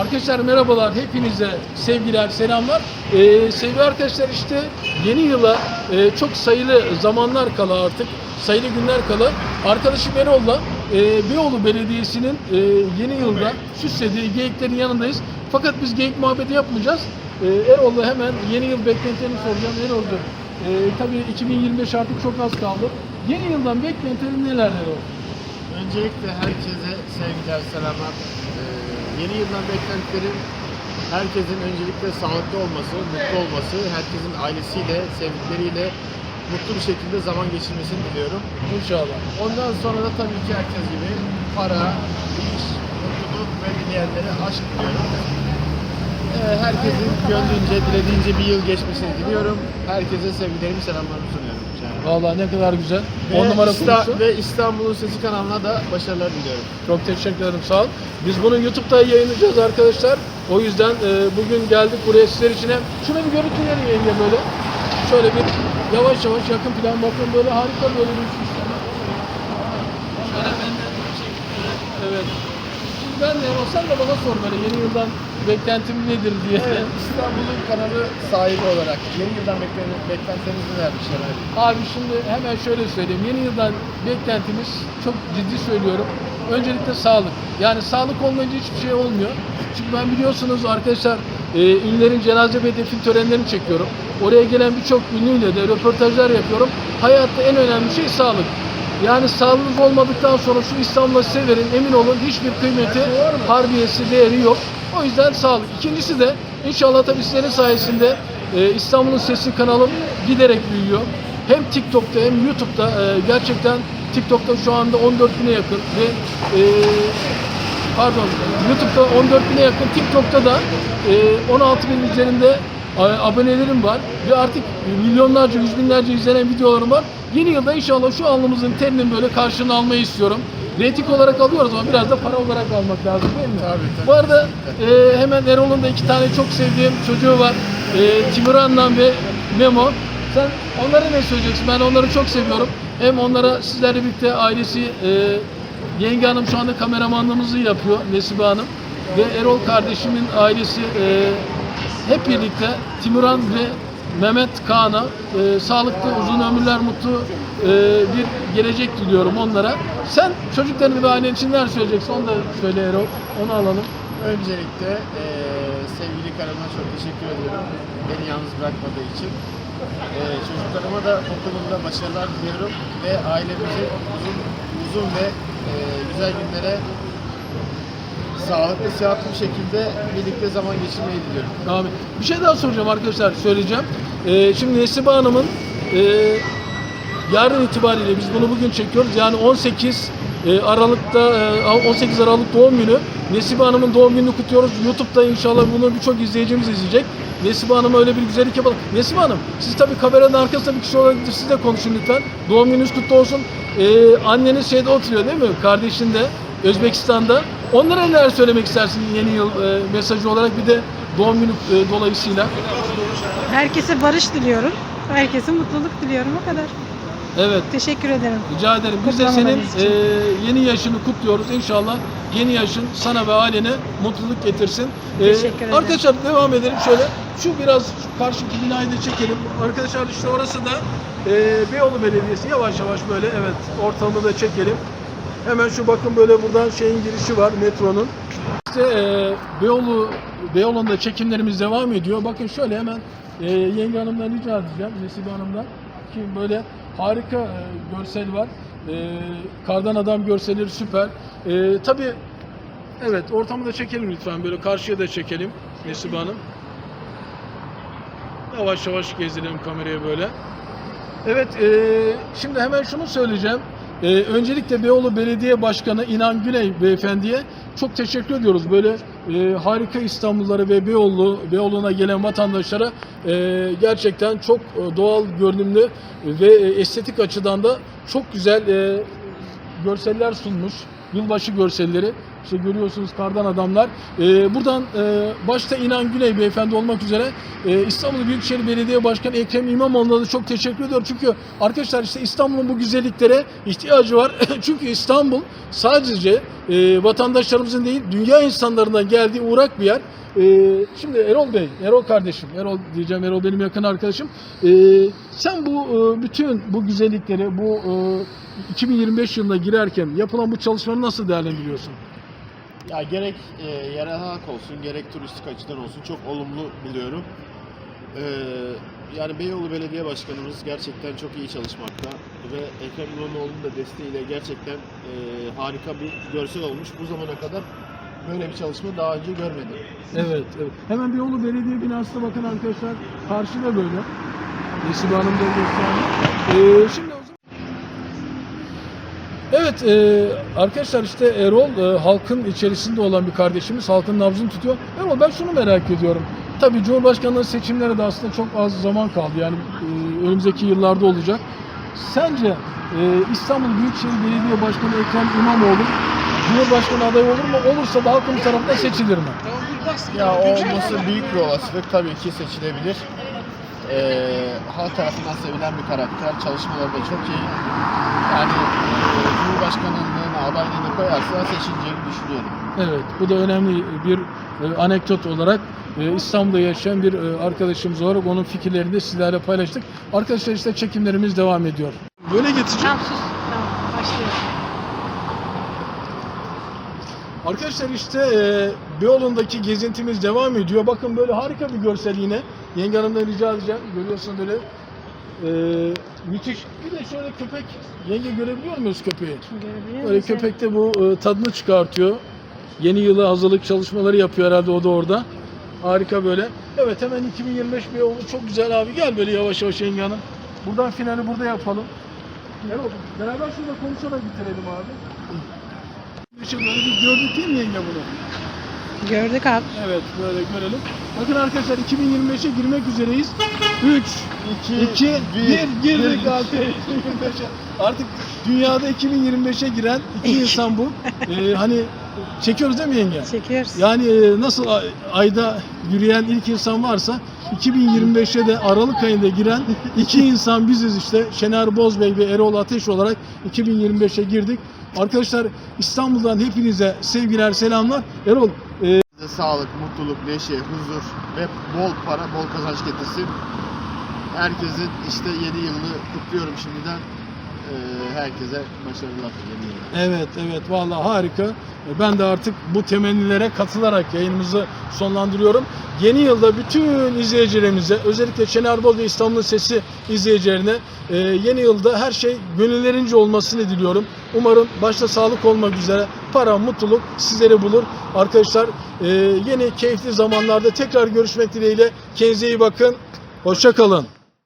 Arkadaşlar merhabalar, hepinize sevgiler, selamlar. Ee, sevgili arkadaşlar işte yeni yıla e, çok sayılı zamanlar kala artık, sayılı günler kala arkadaşım Erol'la e, Beyoğlu Belediyesi'nin e, yeni yılda süslediği geyiklerin yanındayız. Fakat biz geyik muhabbeti yapmayacağız. E, Erol'la hemen yeni yıl beklentilerini soracağım. Erol'cu, e, tabii 2025 artık çok az kaldı. Yeni yıldan beklentilerin neler Erol? Öncelikle herkese sevgiler, selamlar. Yeni yıldan beklentilerim herkesin öncelikle sağlıklı olması, mutlu olması, herkesin ailesiyle, sevdikleriyle mutlu bir şekilde zaman geçirmesini diliyorum. İnşallah. Ondan sonra da tabii ki herkes gibi para, iş, mutluluk ve dileyenlere aşk diliyorum. Ee, herkesin gönlünce, dilediğince bir yıl geçmesini diliyorum. Herkese sevgilerimi, selamlarımı sunuyorum. Vallahi ne kadar güzel. Ve, 10 numara İsta- ve İstanbul'un Sesi kanalına da başarılar diliyorum. Çok teşekkür ederim sağ ol. Biz bunu YouTube'da yayınlayacağız arkadaşlar. O yüzden e, bugün geldik buraya sizler için hem şuna bir görüntüleyelim yenge böyle. Şöyle bir yavaş yavaş yakın plan bakın böyle harika böyle bir süsleme. Şöyle ben de çekeyim. Evet. Ben de olsam da bana sor böyle yeni yıldan beklentim nedir diye. Evet, İstanbul'un kanalı sahibi olarak yeni yıldan beklenen- beklentileriniz nelerdir Şener? Abi şimdi hemen şöyle söyleyeyim. Yeni yıldan beklentimiz çok ciddi söylüyorum. Öncelikle sağlık. Yani sağlık olmayınca hiçbir şey olmuyor. Çünkü ben biliyorsunuz arkadaşlar e, ünlülerin cenaze ve defin törenlerini çekiyorum. Oraya gelen birçok ünlüyle de röportajlar yapıyorum. Hayatta en önemli şey sağlık. Yani sağlığınız olmadıktan sonra şu İstanbul'a severin emin olun hiçbir kıymeti, harbiyesi, değeri yok. O yüzden sağlık. İkincisi de inşallah tabii sizlerin sayesinde e, İstanbul'un Sesi kanalım giderek büyüyor. Hem TikTok'ta hem YouTube'da e, gerçekten TikTok'ta şu anda 14 bine yakın ve e, pardon YouTube'da 14 bine yakın TikTok'ta da e, 16 bin üzerinde abonelerim var ve artık milyonlarca yüz binlerce izlenen videolarım var. Yeni yılda inşallah şu alnımızın terinin böyle karşılığını almayı istiyorum. Reyting olarak alıyoruz ama biraz da para olarak almak lazım değil mi? Tabii, tabii, Bu arada e, hemen Erol'un da iki tane çok sevdiğim çocuğu var. E, Timuran'la ve Memo. Sen onlara ne söyleyeceksin? Ben onları çok seviyorum. Hem onlara sizlerle birlikte ailesi e, Yenge Hanım şu anda kameramanlığımızı yapıyor Nesibe Hanım. Ve Erol kardeşimin ailesi e, hep birlikte Timuran ve Mehmet Kaan'a e, sağlıklı, uzun ömürler, mutlu e, bir gelecek diliyorum onlara. Sen çocuklarını ve ailen için neler söyleyeceksin? Onu da söyle Erol. Onu alalım. Öncelikle eee, sevgili karıma çok teşekkür ediyorum. Beni yalnız bırakmadığı için. Eee, çocuklarıma da mutlulukla başarılar diliyorum ve ailemizi uzun, uzun ve eee, güzel günlere sağlıklı, sıhhatli bir şekilde birlikte zaman geçirmeyi diliyorum. Amin. Bir şey daha soracağım arkadaşlar, söyleyeceğim. Ee, şimdi Nesibe Hanım'ın e, yarın itibariyle biz bunu bugün çekiyoruz. Yani 18 e, Aralık'ta e, 18 Aralık doğum günü. Nesibe Hanım'ın doğum gününü kutluyoruz. YouTube'da inşallah bunu birçok izleyicimiz izleyecek. Nesibe Hanım'a öyle bir güzellik yapalım. Nesibe Hanım, siz tabii kameranın arkasında bir kişi olarak siz de konuşun lütfen. Doğum gününüz kutlu olsun. Ee, anneniz şeyde oturuyor değil mi? Kardeşin de Özbekistan'da. Onlara neler söylemek istersin yeni yıl e, mesajı olarak bir de doğum günü e, dolayısıyla? Herkese barış diliyorum. Herkese mutluluk diliyorum o kadar. Evet. Teşekkür ederim. Rica ederim. Biz de senin Kutlamalarınız için. e, yeni yaşını kutluyoruz. İnşallah yeni yaşın sana ve ailene mutluluk getirsin. E, Teşekkür ederim. Arkadaşlar devam edelim şöyle. Şu biraz şu karşıki binayı da çekelim. Arkadaşlar işte orası da e, Beyoğlu Belediyesi. Yavaş yavaş böyle evet ortamı da çekelim. Hemen şu bakın böyle buradan şeyin girişi var metronun. İşte e, Beyoğlu Beyoğlu'nda çekimlerimiz devam ediyor. Bakın şöyle hemen e, yenge hanımdan rica edeceğim. Nesibe hanımdan. Ki böyle harika e, görsel var. E, kardan adam görselleri süper. E, tabii evet ortamı da çekelim lütfen. Böyle karşıya da çekelim Nesibe Hanım. Yavaş yavaş gezdirelim kameraya böyle. Evet, e, şimdi hemen şunu söyleyeceğim. E, öncelikle Beyoğlu Belediye Başkanı İnan Güney Beyefendiye çok teşekkür ediyoruz. Böyle e, harika İstanbullulara ve Beyoğlu, Beyoğlu'na gelen vatandaşlara e, gerçekten çok e, doğal görünümlü ve e, estetik açıdan da çok güzel e, görseller sunmuş. Yılbaşı görselleri. İşte görüyorsunuz kardan adamlar. E, buradan e, başta İnan Güney beyefendi olmak üzere e, İstanbul Büyükşehir Belediye Başkanı Ekrem İmamoğlu'na da çok teşekkür ediyorum. Çünkü arkadaşlar işte İstanbul'un bu güzelliklere ihtiyacı var. Çünkü İstanbul sadece e, vatandaşlarımızın değil dünya insanlarından geldiği uğrak bir yer. Ee, şimdi Erol Bey, Erol kardeşim, Erol diyeceğim, Erol benim yakın arkadaşım. Ee, sen bu e, bütün bu güzellikleri, bu e, 2025 yılına girerken yapılan bu çalışmaları nasıl değerlendiriyorsun? Ya gerek e, yerel halk olsun, gerek turistik açıdan olsun çok olumlu buluyorum. Ee, yani Beyoğlu Belediye Başkanımız gerçekten çok iyi çalışmakta ve Ekrem İmamoğlu'nun da desteğiyle gerçekten e, harika bir görsel olmuş. Bu zamana kadar böyle bir çalışma daha önce görmedim. Evet, evet. Hemen Beyoğlu Belediye binasına bakın arkadaşlar. Karşıda böyle. Nesibe Hanım da gösterdi. Ee, şimdi. Evet e, arkadaşlar işte Erol e, halkın içerisinde olan bir kardeşimiz. Halkın nabzını tutuyor. Erol ben şunu merak ediyorum. Tabii Cumhurbaşkanlığı seçimleri de aslında çok az zaman kaldı. Yani e, önümüzdeki yıllarda olacak. Sence e, İstanbul Büyükşehir Belediye Başkanı Ekrem İmamoğlu Cumhurbaşkanı adayı olur mu? Olursa da halkın tarafından seçilir mi? Ya olması büyük bir olasılık tabii ki seçilebilir. Ee, halk tarafından sevilen bir karakter. Çalışmaları da çok iyi. Yani e, Cumhurbaşkanlığına adaylığını koyarsa seçileceğini düşünüyorum. Evet, bu da önemli bir e, anekdot olarak e, İstanbul'da yaşayan bir e, arkadaşımız olarak onun fikirlerini de sizlerle paylaştık. Arkadaşlar işte çekimlerimiz devam ediyor. Böyle geçeceğim. Tamam sus. Tamam başlıyoruz. Arkadaşlar işte e, Beyoğlu'ndaki gezintimiz devam ediyor. Bakın böyle harika bir görsel yine. Yenge Hanım'dan rica edeceğim. Görüyorsun böyle e, müthiş. Bir de şöyle köpek. Yenge görebiliyor muyuz köpeği? Görebiliyor Böyle musun? köpek de bu e, tadını çıkartıyor. Yeni yıla hazırlık çalışmaları yapıyor herhalde o da orada. Harika böyle. Evet hemen 2025 bir yolu çok güzel abi. Gel böyle yavaş yavaş yenge hanım. Buradan finali burada yapalım. Erol beraber şurada konuşarak bitirelim abi. Böyle bir gördük değil mi yenge bunu? Gördük abi. Evet böyle görelim. Bakın arkadaşlar 2025'e girmek üzereyiz. 3, 2, 1 girdik artık 2025'e. Artık dünyada 2025'e giren iki insan bu. Ee, hani çekiyoruz değil mi yenge? Çekiyoruz. Yani e, nasıl ay- ayda yürüyen ilk insan varsa 2025'e de Aralık ayında giren iki insan biziz işte. Şener Bozbey ve Erol Ateş olarak 2025'e girdik. Arkadaşlar İstanbul'dan hepinize sevgiler, selamlar. Erol e, sağlık, mutluluk, neşe, huzur ve bol para, bol kazanç getirsin. Herkesin işte yeni yılını kutluyorum şimdiden. Ee, herkese başarılar yılda. Evet evet vallahi harika. Ben de artık bu temennilere katılarak yayınımızı sonlandırıyorum. Yeni yılda bütün izleyicilerimize özellikle Şener Bol ve İstanbul Sesi izleyicilerine e, yeni yılda her şey gönüllerince olmasını diliyorum. Umarım başta sağlık olmak üzere para, mutluluk sizleri bulur. Arkadaşlar e, yeni keyifli zamanlarda tekrar görüşmek dileğiyle. Kendinize iyi bakın. Hoşça kalın.